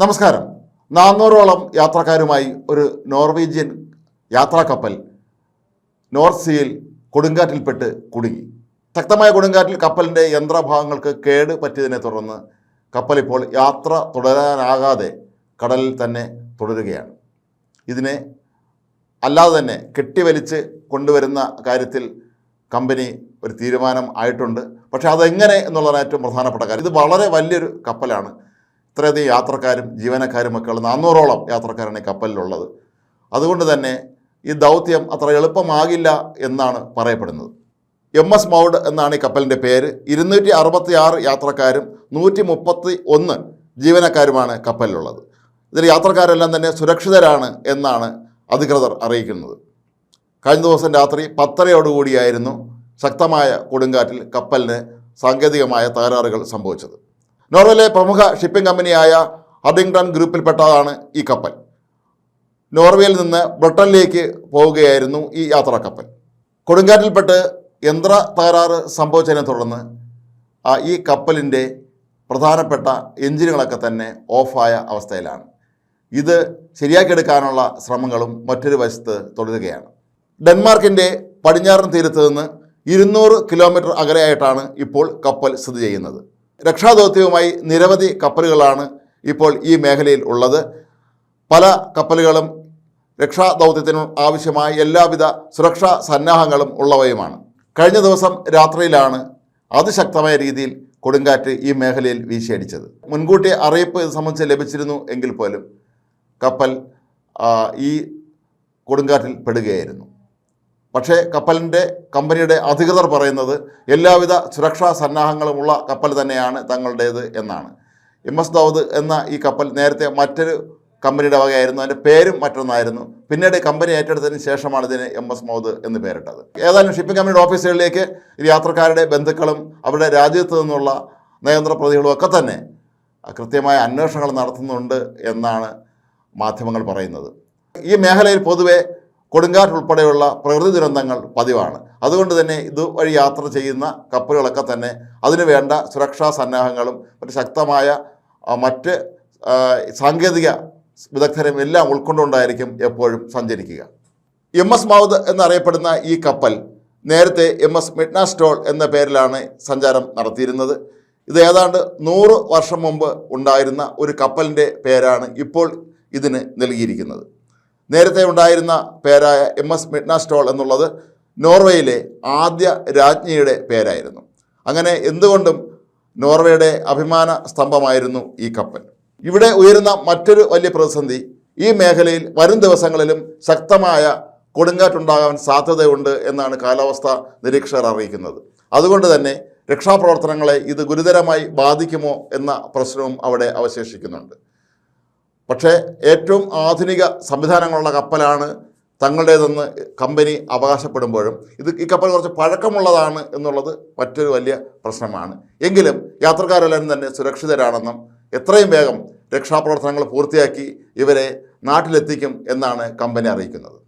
നമസ്കാരം. നാനൂറോളം യാത്രക്കാരുമായി ഒരു നോർവീജിയൻ യാത്രാ കപ്പൽ നോർത്ത് സീയിൽ കൊടുങ്കാറ്റിൽപ്പെട്ട് കുടുങ്ങി. ശക്തമായ കൊടുങ്കാറ്റിൽ കപ്പലിന്റെ യന്ത്രഭാഗങ്ങൾക്ക് കേട് പറ്റിയതിനെ തുടർന്ന് കപ്പൽ ഇപ്പോൾ യാത്ര തുടരാനാകാതെ കടലിൽ തന്നെ തുടരുകയാണ്. ഇതിനെ അല്ലാതെ തന്നെ കെട്ടിവലിച്ച് കൊണ്ടുവരുന്ന കാര്യത്തിൽ കമ്പനി ഒരു തീരുമാനം ആയിട്ടുണ്ട്. പക്ഷേ അതെങ്ങനെ എന്നുള്ളതാണ് ഏറ്റവും പ്രധാനപ്പെട്ട കാര്യം. ഇത് വളരെ വലിയൊരു കപ്പലാണ്. ഇത്രയധികം യാത്രക്കാരും ജീവനക്കാരും ഒക്കെ ഉള്ള നാനൂറോളം യാത്രക്കാരാണ് ഈ കപ്പലിലുള്ളത്. അതുകൊണ്ട് തന്നെ ഈ ദൗത്യം അത്ര എളുപ്പമാകില്ല എന്നാണ് പറയപ്പെടുന്നത്. എം എസ് മൗഡ് എന്നാണ് ഈ കപ്പലിന്റെ പേര്. ഇരുന്നൂറ്റി അറുപത്തി ആറ് യാത്രക്കാരും നൂറ്റി മുപ്പത്തി ഒന്ന് ജീവനക്കാരുമാണ് കപ്പലിലുള്ളത്. ഇതിൽ യാത്രക്കാരെല്ലാം തന്നെ സുരക്ഷിതരാണ് എന്നാണ് അധികൃതർ അറിയിക്കുന്നത്. കഴിഞ്ഞ ദിവസം രാത്രി പത്തരയോടുകൂടിയായിരുന്നു ശക്തമായ കൊടുങ്കാറ്റിൽ കപ്പലിന് സാങ്കേതികമായ തകരാറുകൾ സംഭവിച്ചത്. നോർവേയിലെ പ്രമുഖ ഷിപ്പിംഗ് കമ്പനിയായ ഹഡിങ്ടൺ ഗ്രൂപ്പിൽപ്പെട്ടതാണ് ഈ കപ്പൽ. നോർവേയിൽ നിന്ന് ബ്രിട്ടനിലേക്ക് പോവുകയായിരുന്നു ഈ യാത്രാ കപ്പൽ. കൊടുങ്കാറ്റിൽപ്പെട്ട് യന്ത്ര തകരാറ് സംഭവിച്ചതിനെ തുടർന്ന് ഈ കപ്പലിന്റെ പ്രധാനപ്പെട്ട എഞ്ചിനുകളൊക്കെ തന്നെ ഓഫായ അവസ്ഥയിലാണ്. ഇത് ശരിയാക്കിയെടുക്കാനുള്ള ശ്രമങ്ങളും മറ്റൊരു വശത്ത് തുടരുകയാണ്. ഡെൻമാർക്കിന്റെ പടിഞ്ഞാറൻ തീരത്ത് നിന്ന് ഇരുന്നൂറ് കിലോമീറ്റർ അകലെയായിട്ടാണ് ഇപ്പോൾ കപ്പൽ സ്ഥിതി ചെയ്യുന്നത്. രക്ഷാദൗത്യവുമായി നിരവധി കപ്പലുകളാണ് ഇപ്പോൾ ഈ മേഖലയിൽ ഉള്ളത്. പല കപ്പലുകളും രക്ഷാദൗത്യത്തിന് ആവശ്യമായ എല്ലാവിധ സുരക്ഷാ സന്നാഹങ്ങളും ഉള്ളവയുമാണ്. കഴിഞ്ഞ ദിവസം രാത്രിയിലാണ് അതിശക്തമായ രീതിയിൽ കൊടുങ്കാറ്റ് ഈ മേഖലയിൽ വീശിയടിച്ചത്. മുൻകൂട്ടി അറിയിപ്പ് ഇത് സംബന്ധിച്ച് ലഭിച്ചിരുന്നു എങ്കിൽ പോലും കപ്പൽ ഈ കൊടുങ്കാറ്റിൽ പെടുകയായിരുന്നു. പക്ഷേ കപ്പലിന്റെ കമ്പനിയുടെ അധികൃതർ പറയുന്നത് എല്ലാവിധ സുരക്ഷാ സന്നാഹങ്ങളുമുള്ള കപ്പൽ തന്നെയാണ് തങ്ങളുടേത് എന്നാണ്. എം എസ് ദൗദ് എന്ന ഈ കപ്പൽ നേരത്തെ മറ്റൊരു കമ്പനിയുടെ വകയായിരുന്നു. അതിന്റെ പേരും മറ്റൊന്നായിരുന്നു. പിന്നീട് കമ്പനി ഏറ്റെടുത്തതിന് ശേഷമാണ് ഇതിന് എം എസ് മൗദ് എന്ന് പേരിട്ടത്. ഏതായാലും ഷിപ്പിംഗ് കമ്പനിയുടെ ഓഫീസുകളിലേക്ക് യാത്രക്കാരുടെ ബന്ധുക്കളും അവരുടെ രാജ്യത്തു നിന്നുള്ള നയതന്ത്ര ഒക്കെ തന്നെ കൃത്യമായ അന്വേഷണങ്ങൾ നടത്തുന്നുണ്ട് എന്നാണ് മാധ്യമങ്ങൾ പറയുന്നത്. ഈ മേഖലയിൽ പൊതുവെ കൊടുങ്കാറ്റ് ഉൾപ്പെടെയുള്ള പ്രകൃതി ദുരന്തങ്ങൾ പതിവാണ്. അതുകൊണ്ട് തന്നെ ഇതുവഴി യാത്ര ചെയ്യുന്ന കപ്പലുകളൊക്കെ തന്നെ അതിനുവേണ്ട സുരക്ഷാ സന്നാഹങ്ങളും മറ്റ് ശക്തമായ മറ്റ് സാങ്കേതിക വിദഗ്ധരും എല്ലാം ഉൾക്കൊണ്ടുകൊണ്ടായിരിക്കും എപ്പോഴും സഞ്ചരിക്കുക. എം എസ് മൗദ് എന്നറിയപ്പെടുന്ന ഈ കപ്പൽ നേരത്തെ എം എസ് മിഡ്നാസ്റ്റോൾ എന്ന പേരിലാണ് സഞ്ചാരം നടത്തിയിരുന്നത്. ഇത് ഏതാണ്ട് നൂറ് വർഷം മുമ്പ് ഉണ്ടായിരുന്ന ഒരു കപ്പലിന്റെ പേരാണ് ഇപ്പോൾ ഇതിന് നൽകിയിരിക്കുന്നത്. നേരത്തെ ഉണ്ടായിരുന്ന പേരായ എം എസ് മിഡ്നാസ്റ്റോൾ എന്നുള്ളത് നോർവേയിലെ ആദ്യ രാജ്ഞിയുടെ പേരായിരുന്നു. അങ്ങനെ എന്തുകൊണ്ടും നോർവേയുടെ അഭിമാന സ്തംഭമായിരുന്നു ഈ കപ്പൽ. ഇവിടെ ഉയരുന്ന മറ്റൊരു വലിയ പ്രതിസന്ധി ഈ മേഖലയിൽ വരും ദിവസങ്ങളിലും ശക്തമായ കൊടുങ്കാറ്റുണ്ടാകാൻ സാധ്യതയുണ്ട് എന്നാണ് കാലാവസ്ഥാ നിരീക്ഷകർ അറിയിക്കുന്നത്. അതുകൊണ്ട് തന്നെ രക്ഷാപ്രവർത്തനങ്ങളെ ഇത് ഗുരുതരമായി ബാധിക്കുമോ എന്ന പ്രശ്നവും അവിടെ അവശേഷിക്കുന്നുണ്ട്. പക്ഷേ ഏറ്റവും ആധുനിക സംവിധാനങ്ങളുള്ള കപ്പലാണ് തങ്ങളുടേതെന്ന് കമ്പനി അവകാശപ്പെടുമ്പോഴും ഇത് ഈ കപ്പൽ കുറച്ച് പഴക്കമുള്ളതാണ് എന്നുള്ളത് മറ്റൊരു വലിയ പ്രശ്നമാണ്. എങ്കിലും യാത്രക്കാരെല്ലാവരും തന്നെ സുരക്ഷിതരാണെന്നും എത്രയും വേഗം രക്ഷാപ്രവർത്തനങ്ങൾ പൂർത്തിയാക്കി ഇവരെ നാട്ടിലെത്തിക്കും എന്നാണ് കമ്പനി അറിയിക്കുന്നത്.